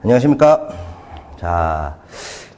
안녕하십니까. 자,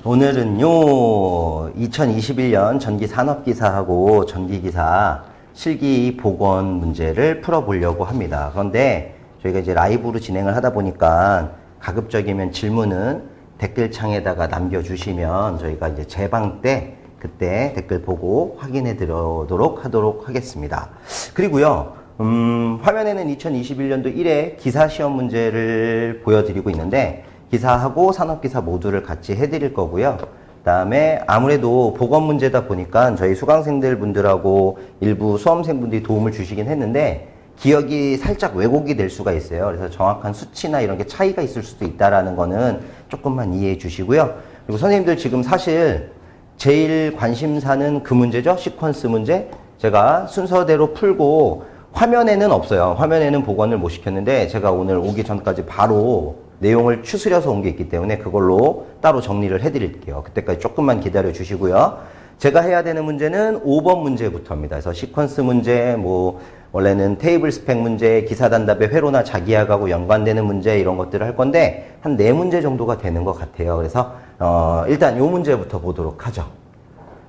오늘은요, 2021년 전기 산업기사하고 전기기사 실기 복원 문제를 풀어보려고 합니다. 그런데 저희가 이제 라이브로 진행을 하다 보니까 가급적이면 질문은 댓글창에다가 남겨주시면 저희가 이제 재방 때 그때 댓글 보고 확인해 드리도록 하도록 하겠습니다. 그리고요, 음, 화면에는 2021년도 1회 기사 시험 문제를 보여드리고 있는데, 기사하고 산업기사 모두를 같이 해드릴 거고요. 그 다음에 아무래도 보건 문제다 보니까 저희 수강생들 분들하고 일부 수험생분들이 도움을 주시긴 했는데, 기억이 살짝 왜곡이 될 수가 있어요. 그래서 정확한 수치나 이런 게 차이가 있을 수도 있다라는 거는 조금만 이해해 주시고요. 그리고 선생님들 지금 사실 제일 관심사는 그 문제죠. 시퀀스 문제. 제가 순서대로 풀고 화면에는 없어요. 화면에는 복원을 못 시켰는데 제가 오늘 오기 전까지 바로 내용을 추스려서 온 게 있기 때문에 그걸로 따로 정리를 해드릴게요. 그때까지 조금만 기다려 주시고요. 제가 해야 되는 문제는 5번 문제부터입니다. 그래서 시퀀스 문제, 뭐, 원래는 테이블 스펙 문제, 기사 단답의 회로나 자기약하고 연관되는 문제 이런 것들을 할 건데 한 네 문제 정도가 되는 것 같아요. 그래서 어, 일단 요 문제부터 보도록 하죠.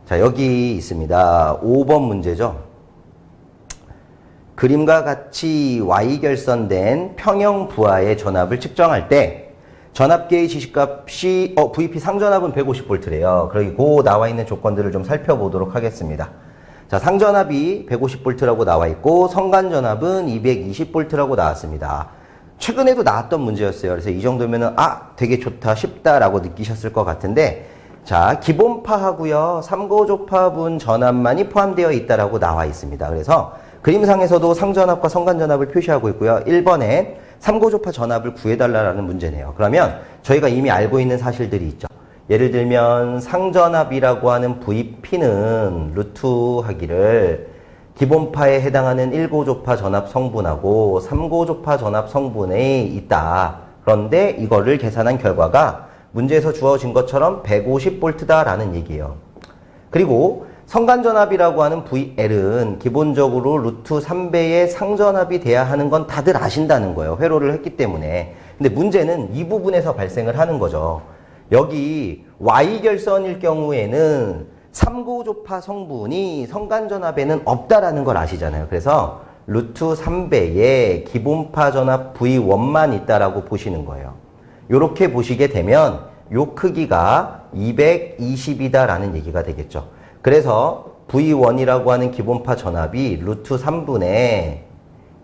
자, 여기 있습니다. 5번 문제죠. 그림과 같이 Y 결선된 평형 부하의 전압을 측정할 때 전압계의 지시값이 어, VP 상전압은 150V래요. 그리고 나와 있는 조건들을 좀 살펴보도록 하겠습니다. 자, 상전압이 150V라고 나와 있고 성간전압은 220V라고 나왔습니다. 최근에도 나왔던 문제였어요. 그래서 이 정도면은 아, 되게 좋다, 쉽다라고 느끼셨을 것 같은데 자, 기본파하고요. 삼고조파분 전압만이 포함되어 있다라고 나와 있습니다. 그래서 그림상에서도 상전압과 성간전압을 표시하고 있고요. 1번에 삼고조파 전압을 구해달라는 문제네요. 그러면 저희가 이미 알고 있는 사실들이 있죠. 예를 들면 상전압이라고 하는 VP는 루트 하기를 기본파에 해당하는 1고조파 전압 성분하고 3고조파 전압 성분에 있다. 그런데 이거를 계산한 결과가 문제에서 주어진 것처럼 150V다라는 얘기예요. 그리고 성간전압이라고 하는 VL은 기본적으로 루트 3배의 상전압이 돼야 하는 건 다들 아신다는 거예요. 회로를 했기 때문에. 근데 문제는 이 부분에서 발생을 하는 거죠. 여기 Y결선일 경우에는 3고조파 성분이 성간전압에는 없다라는 걸 아시잖아요. 그래서 루트 3배의 기본파 전압 V1만 있다라고 보시는 거예요. 이렇게 보시게 되면 요 크기가 220이다라는 얘기가 되겠죠. 그래서 V1이라고 하는 기본파 전압이 루트 3분의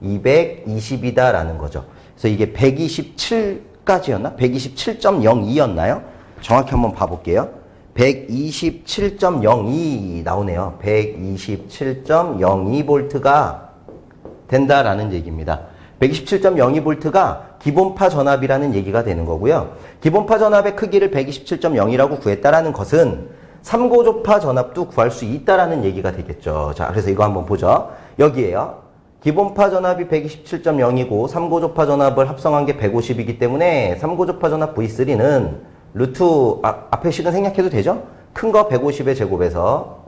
220이다라는 거죠. 그래서 이게 127까지였나? 127.02였나요? 정확히 한번 봐볼게요. 127.02 나오네요. 127.02V가 된다라는 얘기입니다. 127.02V가 기본파 전압이라는 얘기가 되는 거고요. 기본파 전압의 크기를 127.0이라고 구했다라는 것은 3고조파 전압도 구할 수 있다라는 얘기가 되겠죠. 자, 그래서 이거 한번 보죠. 여기에요. 기본파 전압이 127.0이고 3고조파 전압을 합성한 게 150이기 때문에 3고조파 전압 V3는 루트 아, 앞에 식은 생략해도 되죠? 큰 거 150의 제곱에서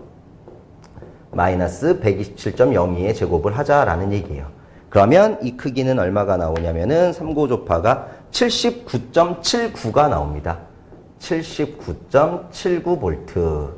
마이너스 127.02의 제곱을 하자라는 얘기예요. 그러면 이 크기는 얼마가 나오냐면은 3고조파가 79.79가 나옵니다. 79.79V.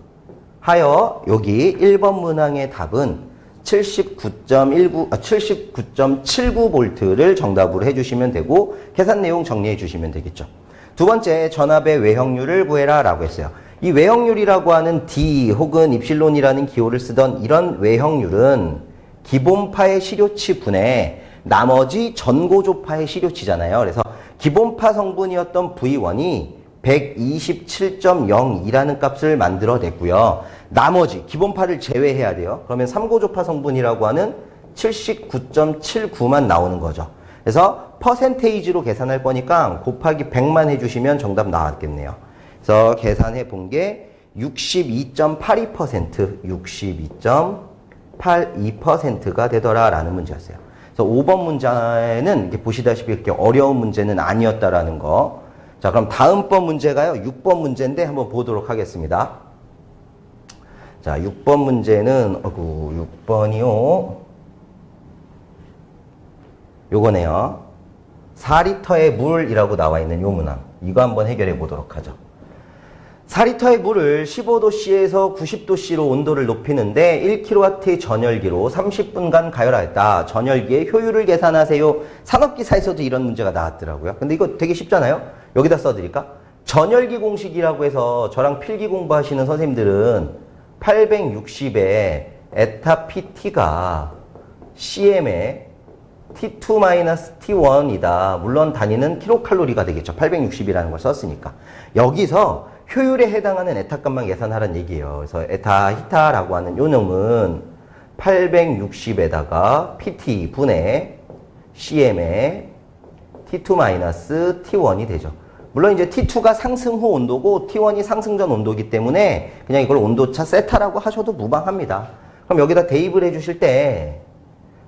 하여 여기 1번 문항의 답은 79.19, 아, 79.79V를 정답으로 해주시면 되고 계산 내용 정리해 주시면 되겠죠. 두 번째, 전압의 외형률을 구해라 라고 했어요. 이 외형률이라고 하는 D 혹은 입실론이라는 기호를 쓰던 이런 외형률은 기본파의 시료치 분의 나머지 전고조파의 시료치잖아요. 그래서 기본파 성분이었던 V1이 127.02라는 값을 만들어냈고요. 나머지 기본파를 제외해야 돼요. 그러면 3고조파 성분이라고 하는 79.79만 나오는 거죠. 그래서 퍼센테이지로 계산할 거니까 곱하기 100만 해주시면 정답 나왔겠네요. 그래서 계산해 본 게 62.82% 62.82%가 되더라라는 문제였어요. 그래서 5번 문제는 이렇게 보시다시피 이렇게 어려운 문제는 아니었다라는 거. 자, 그럼 다음번 문제가요. 6번 문제인데 한번 보도록 하겠습니다. 자, 6번 문제는 어구, 6번이요. 요거네요. 4리터의 물이라고 나와 있는 요 문항. 이거 한번 해결해 보도록 하죠. 4리터의 물을 15도씨에서 90도씨로 온도를 높이는데 1kW의 전열기로 30분간 가열하였다. 전열기의 효율을 계산하세요. 산업기사에서도 이런 문제가 나왔더라고요. 근데 이거 되게 쉽잖아요? 여기다 써드릴까? 전열기 공식이라고 해서 저랑 필기 공부하시는 선생님들은 860에 에타 PT가 CM의 T2-T1이다. 물론 단위는 킬로칼로리가 되겠죠. 860이라는 걸 썼으니까. 여기서 효율에 해당하는 에타 값만 계산하라는 얘기예요. 그래서 에타 히타라고 하는 요 놈은 860에다가 PT 분의 CM의 T2-T1이 되죠. 물론 이제 T2가 상승 후 온도고 T1이 상승 전 온도이기 때문에 그냥 이걸 온도차 세타라고 하셔도 무방합니다. 그럼 여기다 대입을 해주실 때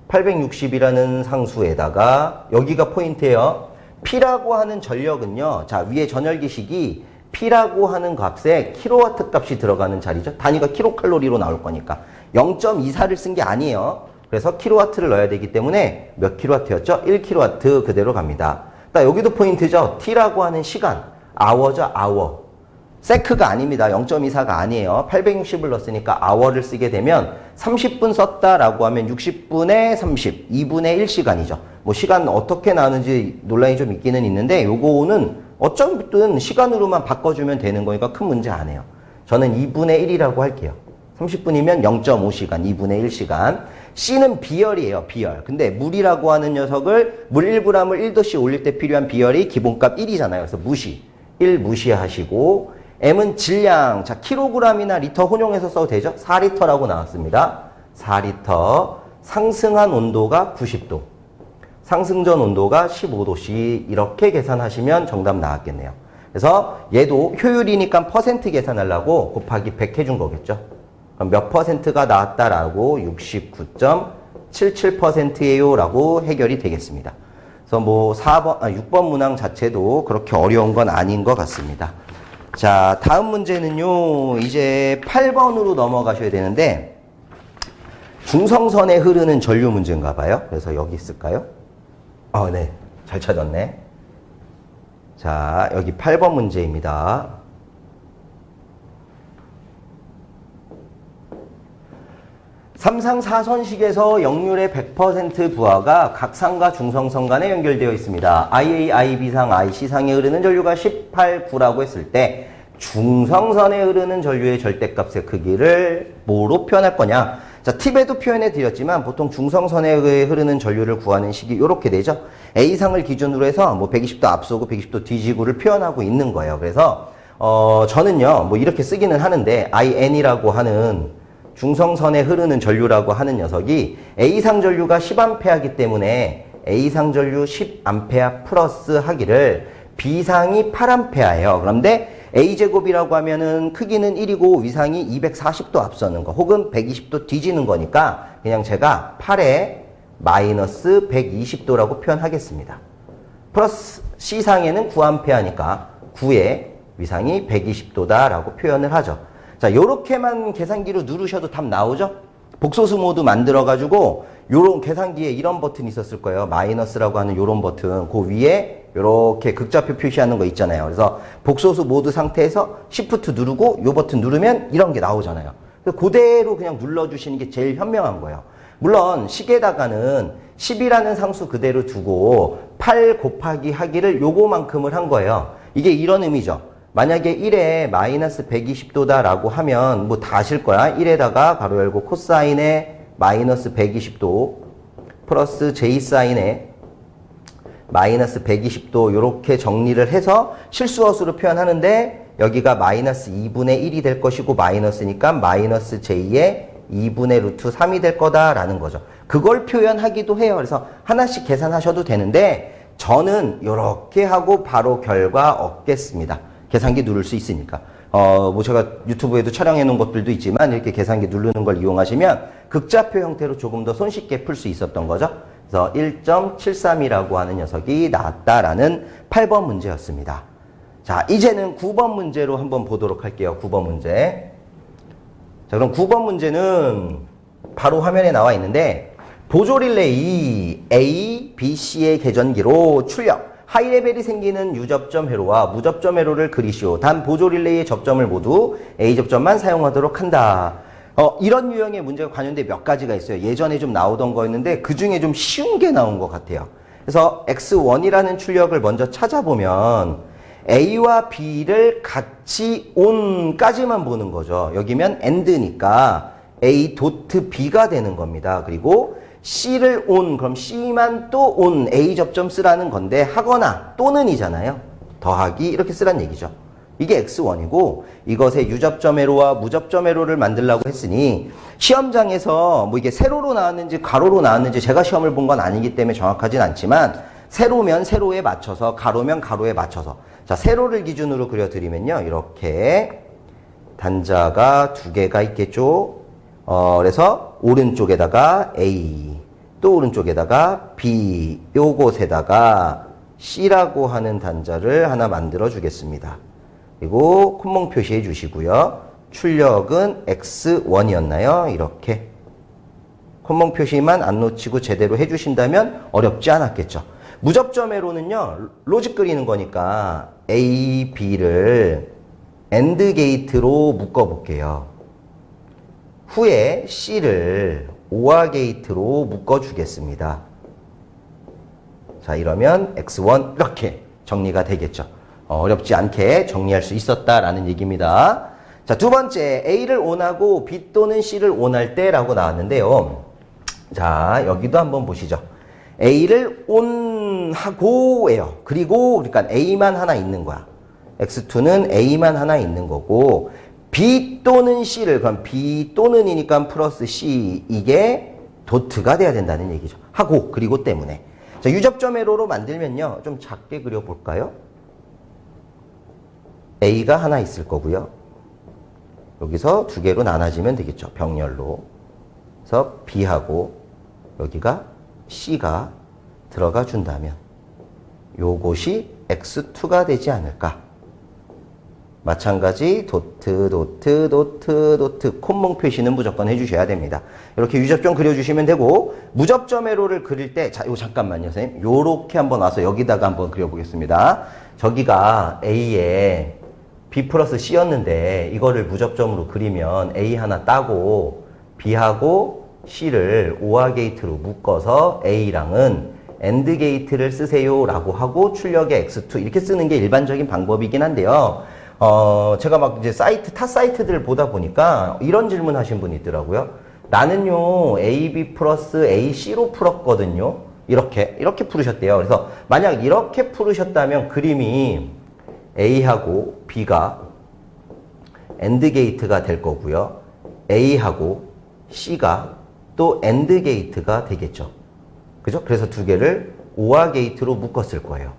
860이라는 상수에다가 여기가 포인트예요. P라고 하는 전력은요. 자, 위에 전열기식이 P라고 하는 값에 킬로와트 값이 들어가는 자리죠. 단위가 킬로칼로리로 나올 거니까. 0.24를 쓴 게 아니에요. 그래서 킬로와트를 넣어야 되기 때문에 몇 킬로와트였죠? 1킬로와트 그대로 갑니다. 나 여기도 포인트죠. T라고 하는 시간. 아워죠, 아워. 세크가 아닙니다. 0.24가 아니에요. 860을 넣었으니까 아워를 쓰게 되면 30분 썼다라고 하면 60분의 30, 2분의 1시간이죠. 뭐 시간 어떻게 나누는지 논란이 좀 있기는 있는데 요거는 어쩌든 시간으로만 바꿔주면 되는 거니까 큰 문제 안 해요. 저는 2분의 1이라고 할게요. 30분이면 0.5시간, 2분의 1시간. C는 비열이에요, 비열. 근데 물이라고 하는 녀석을 물 1g을 1도씨 올릴 때 필요한 비열이 기본값 1이잖아요. 그래서 무시. 1 무시하시고 M은 질량. 자, 킬로그램이나 리터 혼용해서 써도 되죠? 4리터라고 나왔습니다. 4리터. 상승한 온도가 90도. 상승 전 온도가 15도씨. 이렇게 계산하시면 정답 나왔겠네요. 그래서 얘도 효율이니까 퍼센트 계산하려고 곱하기 100 해준 거겠죠? 그럼 몇 퍼센트가 나왔다라고 69.77%예요 라고 해결이 되겠습니다. 그래서 뭐 4번, 아, 6번 문항 자체도 그렇게 어려운 건 아닌 것 같습니다. 자, 다음 문제는요, 이제 8번으로 넘어가셔야 되는데, 중성선에 흐르는 전류 문제인가 봐요. 그래서 여기 있을까요? 어, 네. 잘 찾았네. 자, 여기 8번 문제입니다. 삼상 사선식에서 역률의 100% 부하가 각상과 중성선 간에 연결되어 있습니다. IA, IB상, IC상에 흐르는 전류가 18, 9라고 했을 때 중성선에 흐르는 전류의 절대값의 크기를 뭐로 표현할 거냐? 자, 팁에도 표현해 드렸지만 보통 중성선에 의해 흐르는 전류를 구하는 식이 이렇게 되죠. A상을 기준으로 해서 뭐 120도 앞서고 120도 뒤지고를 표현하고 있는 거예요. 그래서 어, 저는요, 뭐 이렇게 쓰기는 하는데 IN이라고 하는 중성선에 흐르는 전류라고 하는 녀석이 A상 전류가 10A이기 때문에 A상 전류 10A 플러스 하기를 B상이 8A예요. 그런데 A제곱이라고 하면은 크기는 1이고 위상이 240도 앞서는 거 혹은 120도 뒤지는 거니까 그냥 제가 8에 마이너스 120도라고 표현하겠습니다. 플러스 C상에는 9A니까 9에 위상이 120도다라고 표현을 하죠. 자, 요렇게만 계산기로 누르셔도 답 나오죠? 복소수 모드 만들어가지고 요런 계산기에 이런 버튼이 있었을 거예요. 마이너스라고 하는 요런 버튼. 그 위에 요렇게 극좌표 표시하는 거 있잖아요. 그래서 복소수 모드 상태에서 Shift 누르고 요 버튼 누르면 이런 게 나오잖아요. 그대로 그냥 눌러주시는 게 제일 현명한 거예요. 물론 식에다가는 10이라는 상수 그대로 두고 8 곱하기 하기를 요거만큼을 한 거예요. 이게 이런 의미죠. 만약에 1에 마이너스 120도다라고 하면 뭐다 하실 거야. 1에다가 가로 열고 코사인에 마이너스 120도 플러스 J사인에 마이너스 120도 이렇게 정리를 해서 실수어수로 표현하는데 여기가 마이너스 2분의 1이 될 것이고 마이너스니까 마이너스 J의 2분의 루트 3이 될 거다라는 거죠. 그걸 표현하기도 해요. 그래서 하나씩 계산하셔도 되는데 저는 이렇게 하고 바로 결과 얻겠습니다. 계산기 누를 수 있으니까. 어, 뭐 제가 유튜브에도 촬영해 놓은 것들도 있지만 이렇게 계산기 누르는 걸 이용하시면 극좌표 형태로 조금 더 손쉽게 풀 수 있었던 거죠. 그래서 1.73이라고 하는 녀석이 나왔다라는 8번 문제였습니다. 자, 이제는 9번 문제로 한번 보도록 할게요. 9번 문제. 자, 그럼 9번 문제는 바로 화면에 나와 있는데 보조 릴레이 A, B, C의 계전기로 출력 하이레벨이 생기는 유접점 회로와 무접점 회로를 그리시오. 단 보조 릴레이의 접점을 모두 A 접점만 사용하도록 한다. 어, 이런 유형의 문제가 관련돼 몇 가지가 있어요. 예전에 좀 나오던 거였는데 그 중에 좀 쉬운 게 나온 것 같아요. 그래서 X1이라는 출력을 먼저 찾아보면 A와 B를 같이 온까지만 보는 거죠. 여기면 AND니까 A 도트 B가 되는 겁니다. 그리고 C를 온, 그럼 C만 또온 A 접점 쓰라는 건데 하거나 또는이잖아요. 더하기 이렇게 쓰란 얘기죠. 이게 X1이고 이것의 유접점 회로와 무접점 회로를 만들라고 했으니 시험장에서 뭐 이게 세로로 나왔는지 가로로 나왔는지 제가 시험을 본 건 아니기 때문에 정확하진 않지만 세로면 세로에 맞춰서 가로면 가로에 맞춰서 자 세로를 기준으로 그려드리면요. 이렇게 단자가 두 개가 있겠죠? 어 그래서 오른쪽에다가 A 또 오른쪽에다가 B 요곳에다가 C라고 하는 단자를 하나 만들어 주겠습니다 그리고 콧몽 표시해 주시고요 출력은 X1이었나요 이렇게 콧몽 표시만 안 놓치고 제대로 해주신다면 어렵지 않았겠죠. 무접점 회로는요, 로직 그리는 거니까 A, B를 AND 게이트로 묶어볼게요. 후에 C를 OR 게이트로 묶어주겠습니다. 자, 이러면 X1 이렇게 정리가 되겠죠. 어, 어렵지 않게 정리할 수 있었다라는 얘기입니다. 자, 두 번째, A를 ON하고 B 또는 C를 ON할 때라고 나왔는데요. 자, 여기도 한번 보시죠. A를 ON하고예요. 그리고 그러니까 A만 하나 있는 거야. X2는 A만 하나 있는 거고 B 또는 C를 그럼 B 또는이니까 플러스 C 이게 도트가 돼야 된다는 얘기죠. 하고 그리고 때문에. 자, 유접점 회로로 만들면요. 좀 작게 그려 볼까요? A가 하나 있을 거고요. 여기서 두 개로 나눠지면 되겠죠. 병렬로. 그래서 B하고 여기가 C가 들어가 준다면 요것이 X2가 되지 않을까. 마찬가지 도트 도트 도트 도트 콧몽 표시는 무조건 해주셔야 됩니다. 이렇게 유접점 그려주시면 되고 무접점 회로를 그릴 때 자, 요 잠깐만요, 선생님. 요렇게 한번 와서 여기다가 한번 그려보겠습니다. 저기가 A에 B 플러스 C였는데 이거를 무접점으로 그리면 A 하나 따고 B하고 C를 OR 게이트로 묶어서 A랑은 AND 게이트를 쓰세요 라고 하고 출력의 X2 이렇게 쓰는 게 일반적인 방법이긴 한데요. 어, 제가 막 이제 사이트, 타 사이트들 보다 보니까 이런 질문 하신 분이 있더라고요. 나는요, AB 플러스 AC로 풀었거든요. 이렇게, 이렇게 풀으셨대요. 그래서 만약 이렇게 풀으셨다면 그림이 A하고 B가 AND 게이트가 될 거고요. A하고 C가 또 AND 게이트가 되겠죠. 그죠? 그래서 두 개를 OR 게이트로 묶었을 거예요.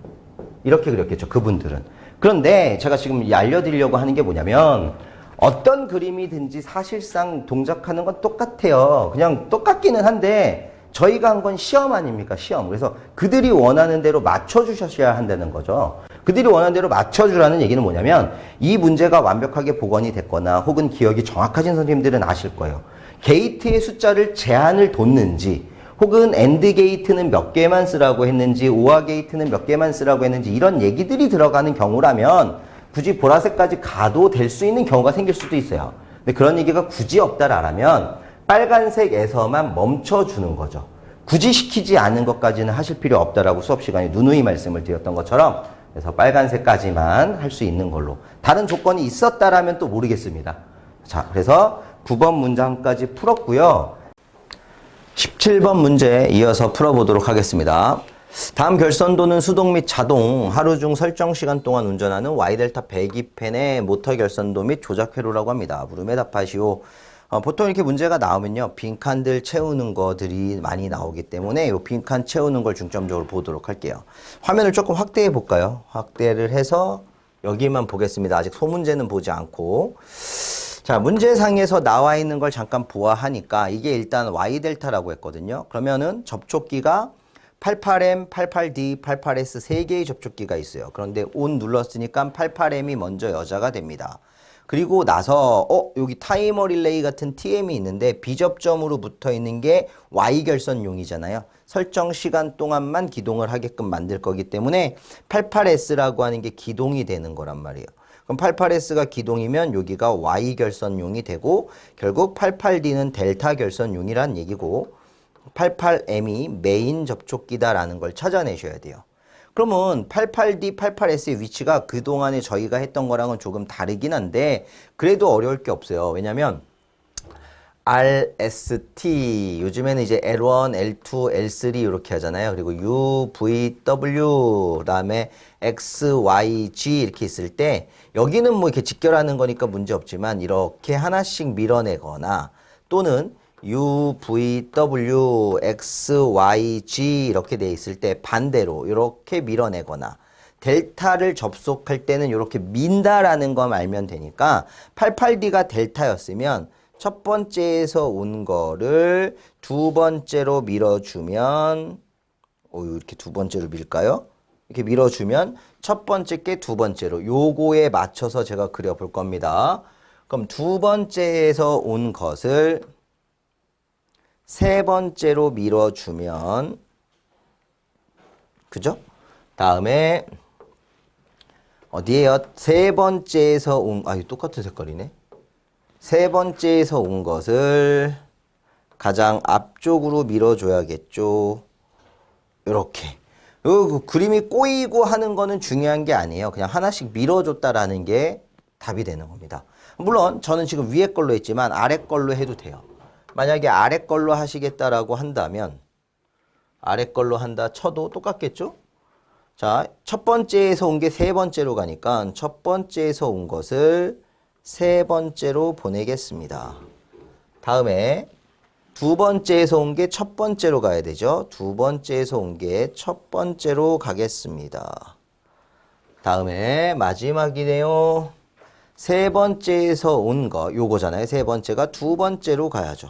이렇게 그렸겠죠. 그분들은. 그런데 제가 지금 알려드리려고 하는 게 뭐냐면 어떤 그림이든지 사실상 동작하는 건 똑같아요. 그냥 똑같기는 한데 저희가 한 건 시험 아닙니까? 시험. 그래서 그들이 원하는 대로 맞춰주셔야 한다는 거죠. 그들이 원하는 대로 맞춰주라는 얘기는 뭐냐면 이 문제가 완벽하게 복원이 됐거나 혹은 기억이 정확하신 선생님들은 아실 거예요. 게이트의 숫자를 제한을 뒀는지 혹은 엔드 게이트는 몇 개만 쓰라고 했는지 오아 게이트는 몇 개만 쓰라고 했는지 이런 얘기들이 들어가는 경우라면 굳이 보라색까지 가도 될 수 있는 경우가 생길 수도 있어요. 근데 그런 얘기가 굳이 없다라면 빨간색에서만 멈춰주는 거죠. 굳이 시키지 않은 것까지는 하실 필요 없다라고 수업 시간에 누누이 말씀을 드렸던 것처럼 그래서 빨간색까지만 할 수 있는 걸로 다른 조건이 있었다라면 또 모르겠습니다. 자, 그래서 9번 문장까지 풀었고요. 17번 문제 이어서 풀어보도록 하겠습니다. 다음 결선도는 수동 및 자동, 하루 중 설정 시간 동안 운전하는 Y델타 배기팬의 모터 결선도 및 조작 회로라고 합니다. 물음에 답하시오. 어, 보통 이렇게 문제가 나오면요. 빈칸들 채우는 거들이 많이 나오기 때문에 이 빈칸 채우는 걸 중점적으로 보도록 할게요. 화면을 조금 확대해 볼까요? 확대를 해서 여기만 보겠습니다. 아직 소문제는 보지 않고. 자, 문제상에서 나와 있는 걸 잠깐 보아하니까 이게 일단 Y델타라고 했거든요. 그러면은 접촉기가 88M, 88D, 88S 세 개의 접촉기가 있어요. 그런데 ON 눌렀으니까 88M이 먼저 여자가 됩니다. 그리고 나서 어 여기 타이머 릴레이 같은 TM이 있는데 비접점으로 붙어 있는 게 Y 결선용이잖아요. 설정 시간 동안만 기동을 하게끔 만들 거기 때문에 88S라고 하는 게 기동이 되는 거란 말이에요. 그럼 88S가 기동이면 여기가 Y 결선용이 되고 결국 88D는 델타 결선용이란 얘기고 88M이 메인 접촉기다라는 걸 찾아내셔야 돼요. 그러면 88D, 88S의 위치가 그동안에 저희가 했던 거랑은 조금 다르긴 한데 그래도 어려울 게 없어요. 왜냐면 RST 요즘에는 이제 L1, L2, L3 이렇게 하잖아요. 그리고 U, V, W 그다음에 X, Y, G 이렇게 있을 때 여기는 뭐 이렇게 직결하는 거니까 문제 없지만 이렇게 하나씩 밀어내거나 또는 U, V, W, X, Y, G 이렇게 돼 있을 때 반대로 이렇게 밀어내거나 델타를 접속할 때는 이렇게 민다라는 거 알면 되니까 88D가 델타였으면 첫 번째에서 온 거를 두 번째로 밀어주면 오 이렇게 두 번째로 밀까요? 이렇게 밀어주면 첫 번째 게 두 번째로 요거에 맞춰서 제가 그려볼 겁니다. 그럼 두 번째에서 온 것을 세 번째로 밀어주면 그죠? 다음에 어디에요? 세 번째에서 온, 아, 똑같은 색깔이네. 세 번째에서 온 것을 가장 앞쪽으로 밀어줘야겠죠. 이렇게. 그 그림이 꼬이고 하는 거는 중요한 게 아니에요. 그냥 하나씩 밀어줬다라는 게 답이 되는 겁니다. 물론 저는 지금 위에 걸로 했지만 아래 걸로 해도 돼요. 만약에 아래 걸로 하시겠다라고 한다면 아래 걸로 한다 쳐도 똑같겠죠? 자, 첫 번째에서 온 게 세 번째로 가니까 첫 번째에서 온 것을 세 번째로 보내겠습니다. 다음에 두 번째에서 온 게 첫 번째로 가야 되죠. 두 번째에서 온 게 첫 번째로 가겠습니다. 다음에 마지막이네요. 세 번째에서 온 거, 요거잖아요. 세 번째가 두 번째로 가야죠.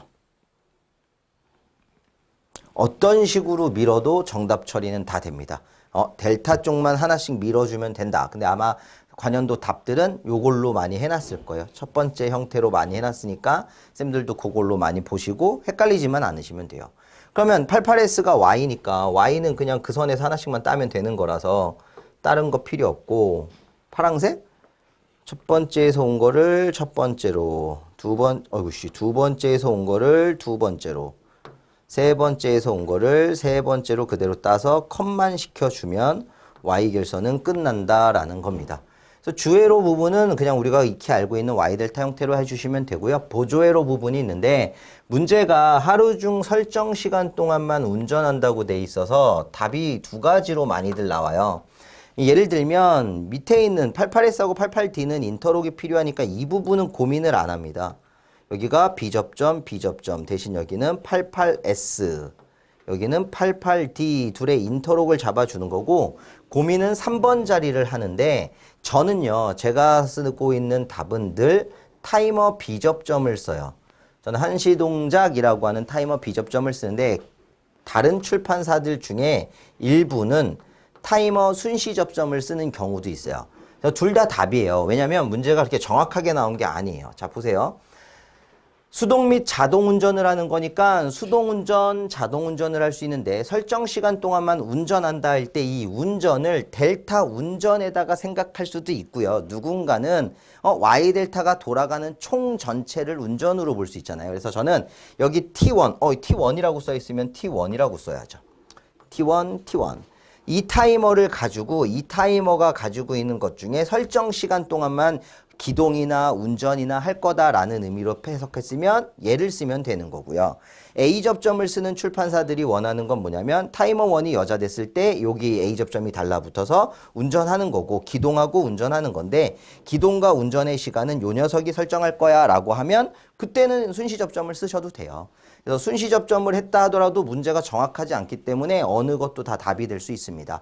어떤 식으로 밀어도 정답 처리는 다 됩니다. 어, 델타 쪽만 하나씩 밀어주면 된다. 근데 아마 관연도 답들은 요걸로 많이 해놨을 거예요. 첫 번째 형태로 많이 해놨으니까 쌤들도 그걸로 많이 보시고 헷갈리지만 않으시면 돼요. 그러면 88S가 Y니까 Y는 그냥 그 선에서 하나씩만 따면 되는 거라서 다른 거 필요 없고 파랑색? 첫 번째에서 온 거를 첫 번째로 두 번, 어이구 씨, 두 번째에서 온 거를 두 번째로 세 번째에서 온 거를 세 번째로 그대로 따서 컷만 시켜주면 y 결선은 끝난다라는 겁니다. 그래서 주회로 부분은 그냥 우리가 익히 알고 있는 y 델타 형태로 해주시면 되고요. 보조회로 부분이 있는데 문제가 하루 중 설정 시간 동안만 운전한다고 돼 있어서 답이 두 가지로 많이들 나와요. 예를 들면 밑에 있는 88S하고 88D는 인터록이 필요하니까 이 부분은 고민을 안 합니다. 여기가 B접점, B접점 대신 여기는 88S 여기는 88D 둘의 인터록을 잡아주는 거고 고민은 3번 자리를 하는데 저는요 제가 쓰고 있는 답은 늘 타이머 B접점을 써요. 저는 한시 동작이라고 하는 타이머 B접점을 쓰는데 다른 출판사들 중에 일부는 타이머 순시 접점을 쓰는 경우도 있어요. 둘 다 답이에요. 왜냐하면 문제가 그렇게 정확하게 나온 게 아니에요. 자 보세요. 수동 및 자동 운전을 하는 거니까 수동 운전, 자동 운전을 할 수 있는데 설정 시간 동안만 운전한다 할 때 이 운전을 델타 운전에다가 생각할 수도 있고요. 누군가는 어, Y 델타가 돌아가는 총 전체를 운전으로 볼 수 있잖아요. 그래서 저는 여기 T1, 어, T1이라고 써 있으면 T1이라고 써야죠. T1, T1. 이 타이머를 가지고 이 타이머가 가지고 있는 것 중에 설정 시간 동안만 기동이나 운전이나 할 거다라는 의미로 해석했으면 얘를 쓰면 되는 거고요. A 접점을 쓰는 출판사들이 원하는 건 뭐냐면 타이머 1이 여자 됐을 때 여기 A 접점이 달라붙어서 운전하는 거고 기동하고 운전하는 건데 기동과 운전의 시간은 요 녀석이 설정할 거야 라고 하면 그때는 순시 접점을 쓰셔도 돼요. 그래서 순시 접점을 했다 하더라도 문제가 정확하지 않기 때문에 어느 것도 다 답이 될 수 있습니다.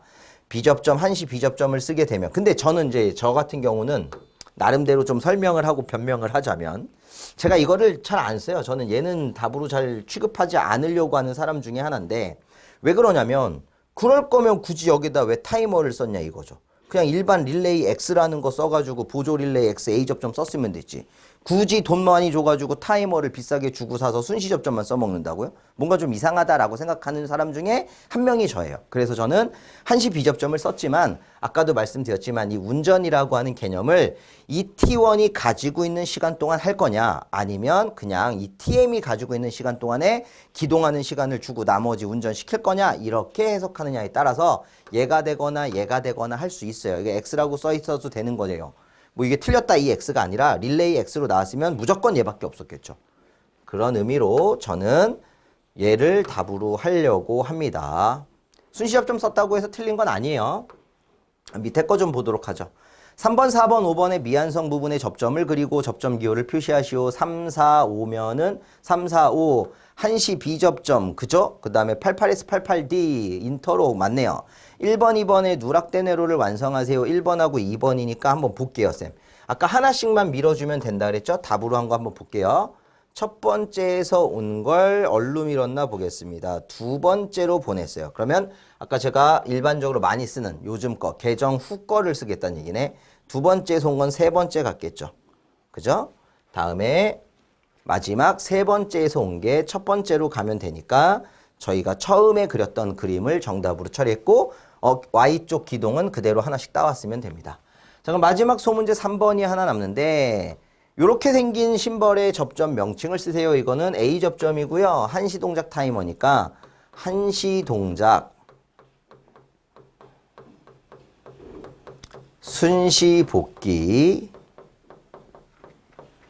비접점, 한시 비접점을 쓰게 되면 근데 저는 이제 저 같은 경우는 나름대로 좀 설명을 하고 변명을 하자면 제가 이거를 잘 안 써요. 저는 얘는 답으로 잘 취급하지 않으려고 하는 사람 중에 하나인데 왜 그러냐면 그럴 거면 굳이 여기다 왜 타이머를 썼냐 이거죠. 그냥 일반 릴레이 X라는 거 써가지고 보조 릴레이 X A 접점 썼으면 됐지. 굳이 돈 많이 줘가지고 타이머를 비싸게 주고 사서 순시 접점만 써먹는다고요? 뭔가 좀 이상하다라고 생각하는 사람 중에 한 명이 저예요. 그래서 저는 한시 비접점을 썼지만 아까도 말씀드렸지만 이 운전이라고 하는 개념을 이 T1이 가지고 있는 시간 동안 할 거냐 아니면 그냥 이 TM이 가지고 있는 시간 동안에 기동하는 시간을 주고 나머지 운전시킬 거냐 이렇게 해석하느냐에 따라서 얘가 되거나 얘가 되거나 할 수 있어요. 이게 X라고 써 있어도 되는 거예요. 뭐 이게 틀렸다 이 X가 아니라 릴레이 X로 나왔으면 무조건 얘밖에 없었겠죠. 그런 의미로 저는 얘를 답으로 하려고 합니다. 순시접점 썼다고 해서 틀린 건 아니에요. 밑에 거 좀 보도록 하죠. 3번, 4번, 5번의 미완성 부분의 접점을 그리고 접점 기호를 표시하시오. 3, 4, 5면은 3, 4, 5 한시 비접점 그죠? 그 다음에 88S, 88D 인터로 맞네요. 1번, 2번의 누락된 회로를 완성하세요. 1번하고 2번이니까 한번 볼게요, 쌤. 아까 하나씩만 밀어주면 된다 그랬죠? 답으로 한 거 한번 볼게요. 첫 번째에서 온 걸 얼루 밀었나 보겠습니다. 두 번째로 보냈어요. 그러면 아까 제가 일반적으로 많이 쓰는 요즘 거, 개정 후 거를 쓰겠다는 얘기네. 두 번째에서 온 건 세 번째 같겠죠. 그죠? 다음에 마지막 세 번째에서 온 게 첫 번째로 가면 되니까 저희가 처음에 그렸던 그림을 정답으로 처리했고 어, Y쪽 기동은 그대로 하나씩 따왔으면 됩니다. 자, 그럼 마지막 소문제 3번이 하나 남는데 이렇게 생긴 심벌의 접점 명칭을 쓰세요. 이거는 A 접점이고요. 한시 동작 타이머니까 한시 동작 순시 복귀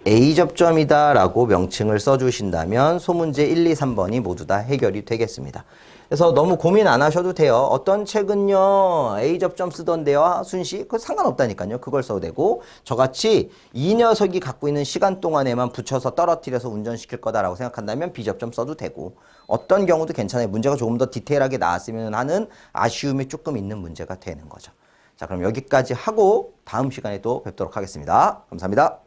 A 접점이다라고 명칭을 써주신다면 소문제 1, 2, 3번이 모두 다 해결이 되겠습니다. 그래서 너무 고민 안 하셔도 돼요. 어떤 책은요 A 접점 쓰던데요 순시 그거 상관없다니까요. 그걸 써도 되고 저같이 이 녀석이 갖고 있는 시간 동안에만 붙여서 떨어뜨려서 운전시킬 거다라고 생각한다면 B 접점 써도 되고 어떤 경우도 괜찮아요. 문제가 조금 더 디테일하게 나왔으면 하는 아쉬움이 조금 있는 문제가 되는 거죠. 자 그럼 여기까지 하고 다음 시간에 또 뵙도록 하겠습니다. 감사합니다.